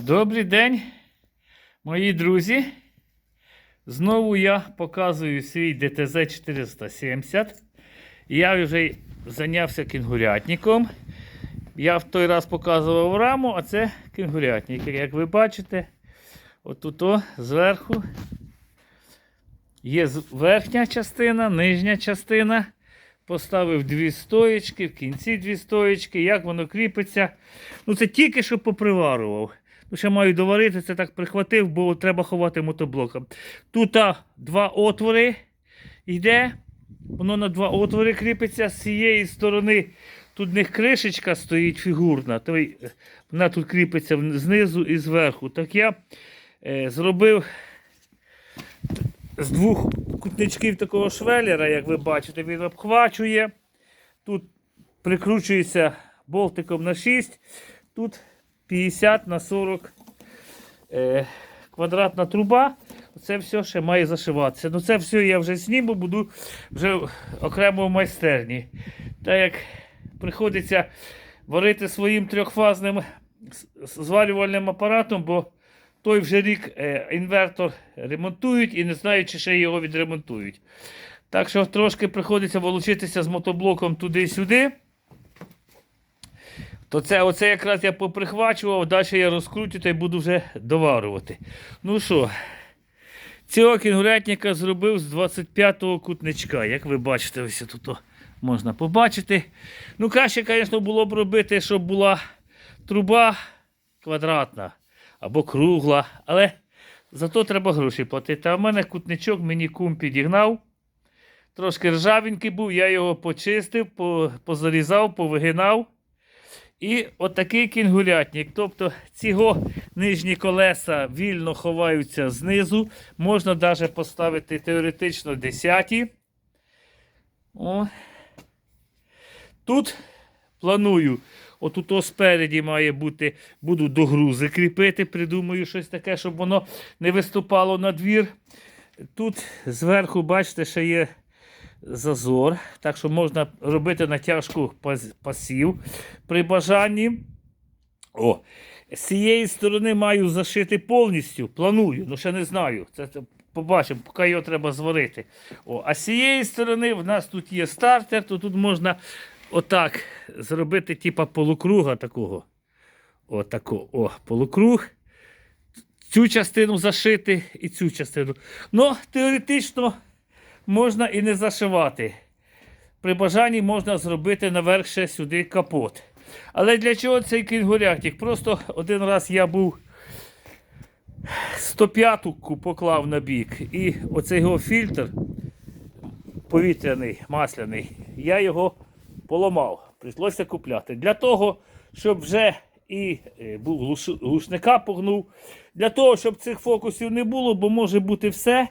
Добрий день, мої друзі. Знову я показую свій ДТЗ 470. Я вже зайнявся кінгурятником. Я в той раз показував раму, а це кінгурятник. Як ви бачите, отут о, зверху є верхня частина, нижня частина. Поставив дві стоєчки, в кінці дві стоєчки, як воно кріпиться. Ну це тільки що поприварував. Ну, ще маю доварити, це так прихватив, бо треба ховати мотоблоком. Тут а, два отвори йде, воно на два отвори кріпиться з цієї сторони. Тут в них кришечка стоїть фігурна, то й, е, вона тут кріпиться знизу і зверху. Так я е, зробив з двох кутничків такого швеллера, як ви бачите, він обхвачує. Тут прикручується болтиком на 6, тут 50 на 40 е, квадратна труба. Це все ще має зашиватися. Ну це все я вже зніму, буду вже окремо в майстерні. Так як приходиться варити своїм трьохфазним зварювальним апаратом, бо той вже рік е, інвертор ремонтують і не знають, чи ще його відремонтують. Так що трошки приходиться волочитися з мотоблоком туди-сюди. То це оце якраз я поприхвачував, далі я розкрутю та й буду вже доварювати. Ну що, цього кінгурятника зробив з 25-го кутничка. Як ви бачите, ось тут можна побачити. Ну, краще, звісно, було б робити, щоб була труба квадратна або кругла, але зато треба гроші платити. А в мене кутничок мені кум підігнав. Трошки ржавенький був, я його почистив, позарізав, повигинав. І отакий кінгурятник. Тобто ці нижні колеса вільно ховаються знизу. Можна навіть поставити теоретично 10. О. Тут планую. Отут спереді має бути, буду до грузи кріпити, придумаю щось таке, щоб воно не виступало на двір. Тут зверху, бачите, ще є зазор, так що можна робити натяжку пас- пасів при бажанні. О, з цієї сторони маю зашити повністю. Планую, ну ще не знаю. Це, це побачимо, поки його треба зварити. О, а з цієї сторони в нас тут є стартер, то тут можна отак зробити, типа полукруга такого. О, тако, о, полукруг. Цю частину зашити і цю частину. Ну, теоретично можна і не зашивати. При бажанні можна зробити наверх ще сюди капот. Але для чого цей кінгурятник? Просто один раз я був 105-ку поклав на бік. І оцей його фільтр повітряний, масляний, я його поламав. Прийшлося купляти. Для того, щоб вже і е, був глушника погнув. Для того, щоб цих фокусів не було, бо може бути все.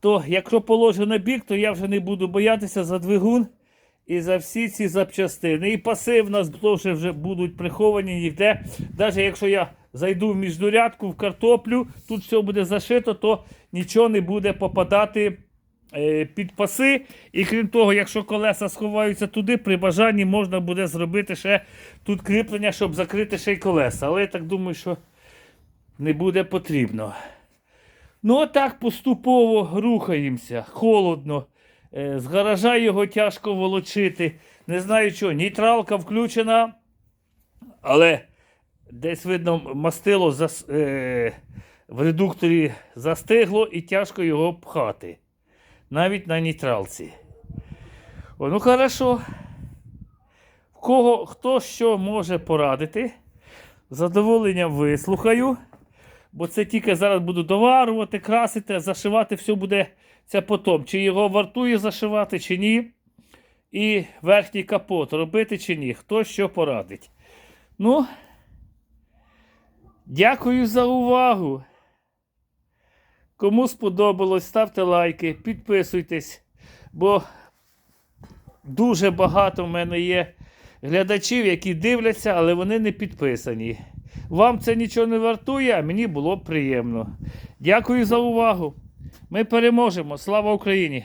То якщо положу на бік, то я вже не буду боятися за двигун і за всі ці запчастини. І паси в нас вже будуть приховані ніде. Навіть якщо я зайду в міждурядку, в картоплю, тут все буде зашито, то нічого не буде попадати е, під паси. І крім того, якщо колеса сховаються туди, при бажанні можна буде зробити ще тут кріплення, щоб закрити ще й колеса. Але я так думаю, що не буде потрібно. Ну, отак поступово рухаємося. Холодно. Е, З гаража його тяжко волочити. Не знаю що, нейтралка включена, але десь видно мастило зас, е, в редукторі застигло і тяжко його пхати. Навіть на нейтралці. О, ну хорошо. Кого хто що може порадити, задоволенням вислухаю. Бо це тільки зараз буду доварувати, красити, зашивати, все буде це потім. Чи його вартує зашивати, чи ні. І верхній капот робити чи ні. Хто що порадить. Ну, дякую за увагу. Кому сподобалось, ставте лайки, підписуйтесь, бо дуже багато в мене є глядачів, які дивляться, але вони не підписані. Вам це нічого не вартує, а мені було б приємно. Дякую за увагу. Ми переможемо. Слава Україні!